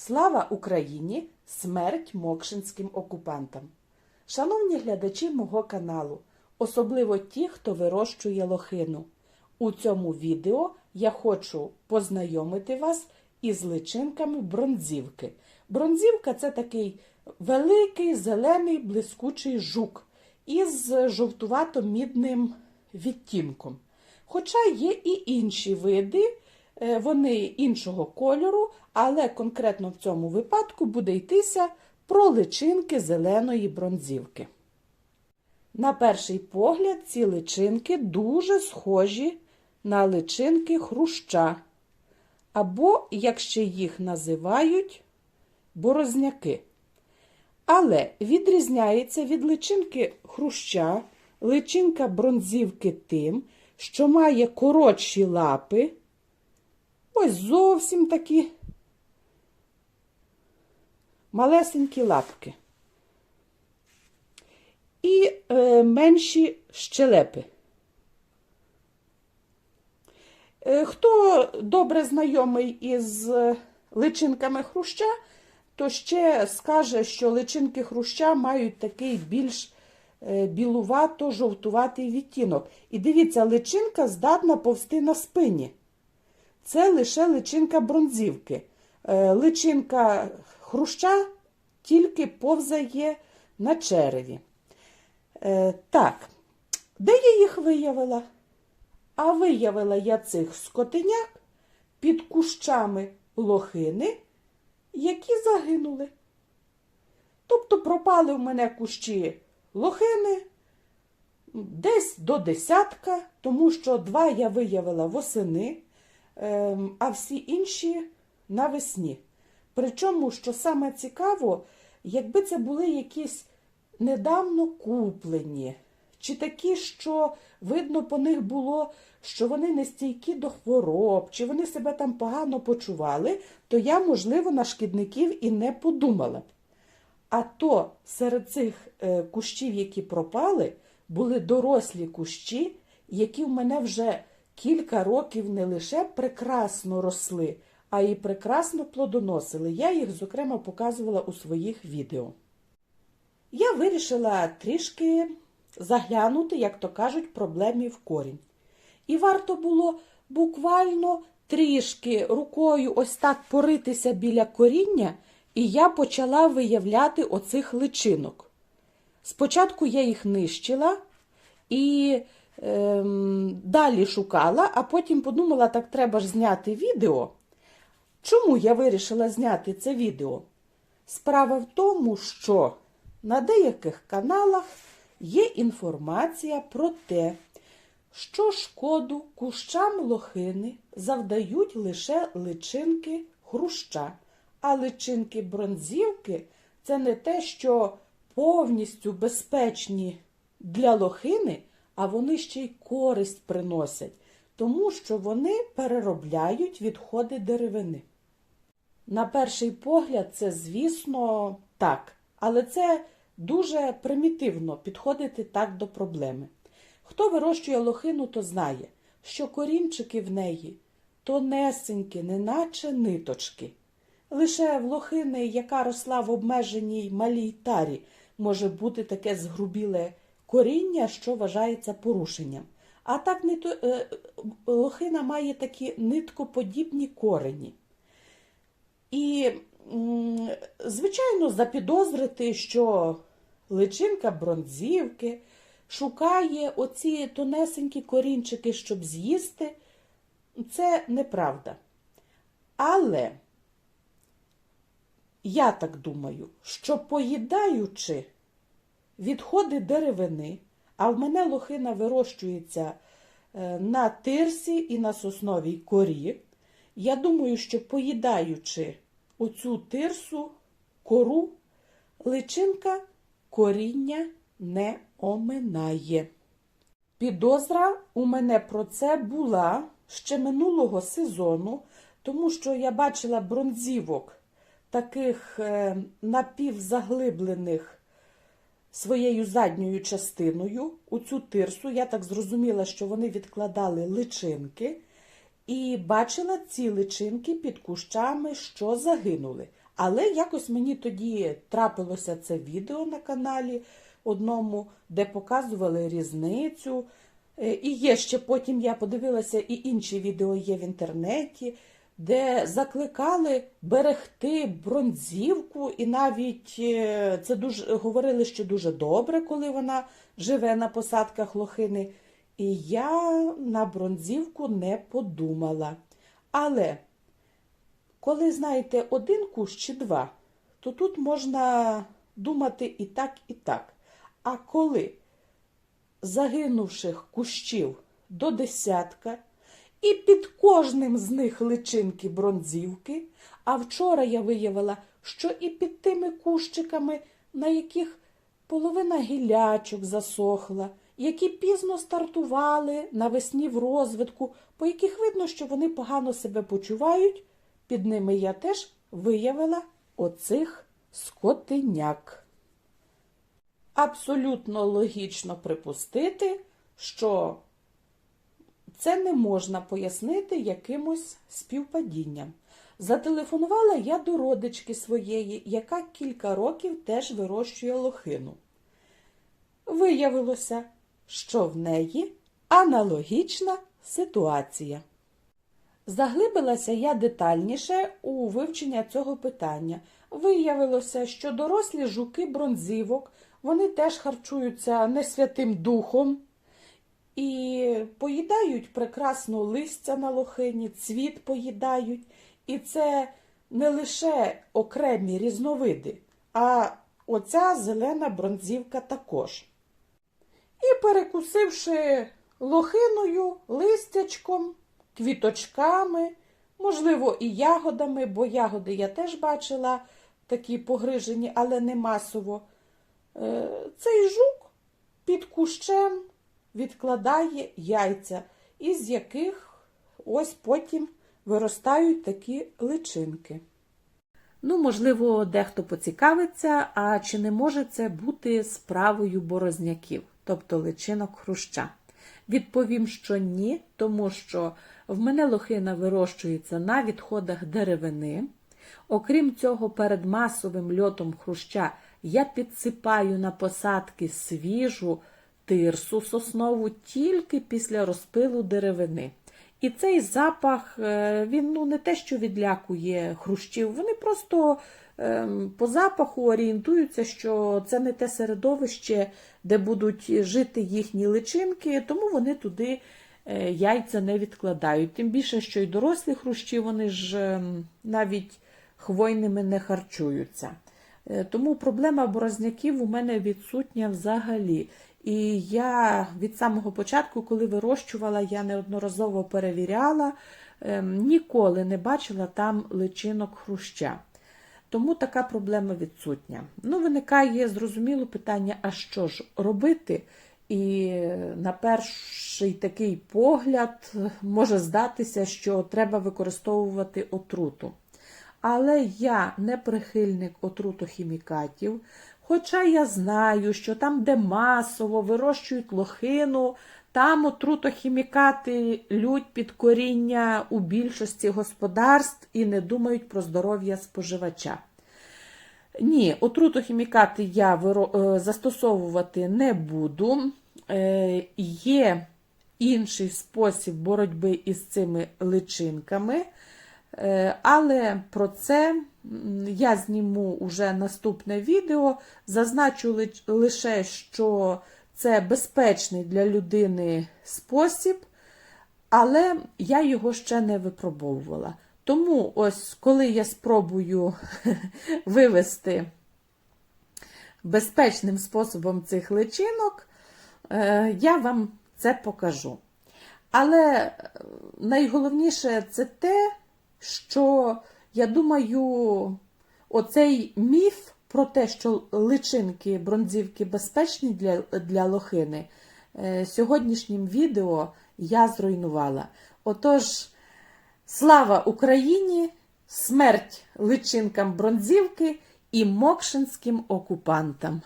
Слава Україні! Смерть мокшинським окупантам! Шановні глядачі мого каналу, особливо ті, хто вирощує лохину. У цьому відео я хочу познайомити вас із личинками бронзівки. Бронзівка це такий великий зелений блискучий жук із жовтувато-мідним відтінком. Хоча є і інші види, вони іншого кольору, але конкретно в цьому випадку буде йтися про личинки зеленої бронзівки. На перший погляд, ці личинки дуже схожі на личинки хруща, або, як ще їх називають, борозняки. Але відрізняється від личинки хруща личинка бронзівки тим, що має коротші лапи, ось зовсім такі малесенькі лапки. І е, менші щелепи. Е, Хто добре знайомий із е, личинками хруща, то ще скаже, що личинки хруща мають такий більш е, білувато-жовтуватий відтінок. І дивіться, личинка здатна повсти на спині. Це лише личинка бронзівки. Е, Личинка хруща тільки повзає на череві. Е, Так, де я їх виявила? А виявила я цих скотиняк під кущами лохини, які загинули. Тобто пропали в мене кущі лохини десь до десятка, тому що два я виявила восени, а всі інші навесні. Причому, що саме цікаво, якби це були якісь недавно куплені, чи такі, що видно по них було, що вони не стійкі до хвороб, чи вони себе там погано почували, то я, можливо, на шкідників і не подумала б. А то серед цих е, кущів, які пропали, були дорослі кущі, які в мене вже кілька років не лише прекрасно росли, а й прекрасно плодоносили. Я їх, зокрема, показувала у своїх відео. Я вирішила трішки заглянути, як то кажуть, проблемі в корінь. І варто було буквально трішки рукою ось так поритися біля коріння, і я почала виявляти оцих личинок. Спочатку я їх нищила і ем, далі шукала, а потім подумала, так треба ж зняти відео. Чому я вирішила зняти це відео? Справа в тому, що на деяких каналах є інформація про те, що шкоду кущам лохини завдають лише личинки хруща, а личинки бронзівки це не те, що повністю безпечні для лохини, а вони ще й користь приносять, тому що вони переробляють відходи деревини. На перший погляд, це, звісно, так, але це дуже примітивно підходити так до проблеми. Хто вирощує лохину, то знає, що корінчики в неї тонесенькі, неначе ниточки. Лише в лохини, яка росла в обмеженій малій тарі, може бути таке згрубіле коріння, що вважається порушенням. А так е, лохина має такі ниткоподібні корені. І, звичайно, запідозрити, що личинка бронзівки шукає оці тонесенькі корінчики, щоб з'їсти, це неправда. Але я так думаю, що поїдаючи відходи деревини, а в мене лохина вирощується е, на тирсі і на сосновій корі, я думаю, що поїдаючи оцю тирсу, кору, личинка коріння не оминає. Підозра у мене про це була ще минулого сезону, тому що я бачила бронзівок таких е, напівзаглиблених своєю задньою частиною у цю тирсу. Я так зрозуміла, що вони відкладали личинки, і бачила ці личинки під кущами, що загинули. Але якось мені тоді трапилося це відео на каналі одному, де показували різницю. Е, І є ще потім я подивилася, і інші відео є в інтернеті, де закликали берегти бронзівку, і навіть е, це дуже говорили, що дуже добре, коли вона живе на посадках лохини. І я на бронзівку не подумала. Але коли знаєте один кущ чи два, то тут можна думати і так, і так. А коли загинувших кущів до десятка, і під кожним з них личинки бронзівки, а вчора я виявила, що і під тими кущиками, на яких половина гілячок засохла, які пізно стартували навесні в розвитку, по яких видно, що вони погано себе почувають, під ними я теж виявила оцих скотиняк. Абсолютно логічно припустити, що це не можна пояснити якимось співпадінням. Зателефонувала я до родички своєї, яка кілька років теж вирощує лохину. Виявилося, що в неї аналогічна ситуація. Заглибилася я детальніше у вивчення цього питання. Виявилося, що дорослі жуки бронзівок вони теж харчуються не святим духом і поїдають прекрасно листя на лохині, цвіт поїдають. І це не лише окремі різновиди, а оця зелена бронзівка також. І перекусивши лохиною, листячком, квіточками, можливо, і ягодами, бо ягоди я теж бачила такі погрижені, але не масово. Е, Цей жук під кущем відкладає яйця, із яких ось потім виростають такі личинки. Ну, можливо, дехто поцікавиться, а чи не може це бути справою борозняків, тобто личинок хруща? Відповім, що ні, тому що в мене лохина вирощується на відходах деревини. Окрім цього, перед масовим льотом хруща я підсипаю на посадки свіжу тирсу соснову тільки після розпилу деревини. І цей запах, е, він ну, не те, що відлякує хрущів, вони просто ем, по запаху орієнтуються, що це не те середовище, де будуть жити їхні личинки, тому вони туди е, яйця не відкладають. Тим більше, що й дорослі хрущі, вони ж ем, навіть хвойними не харчуються. Е, Тому проблема борозняків у мене відсутня взагалі. І я від самого початку, коли вирощувала, я неодноразово перевіряла, ем, ніколи не бачила там личинок хруща. Тому така проблема відсутня. Ну, виникає зрозуміло питання, а що ж робити? І на перший такий погляд може здатися, що треба використовувати отруту. Але я не прихильник отрутохімікатів. Хоча я знаю, що там, де масово вирощують лохину, там отрутохімікати лють під коріння у більшості господарств і не думають про здоров'я споживача. Ні, отрутохімікати я е, застосовувати не буду. Е, Є інший спосіб боротьби із цими личинками. Е, Але про це я зніму уже наступне відео. Зазначу лише, що це безпечний для людини спосіб, але я його ще не випробовувала. Тому, ось, коли я спробую вивести безпечним способом цих личинок, е, я вам це покажу. Але е, найголовніше це те, що я думаю, оцей міф про те, що личинки бронзівки безпечні для, для лохини, е, сьогоднішнім відео я зруйнувала. Отож, слава Україні, смерть личинкам бронзівки і мокшинським окупантам.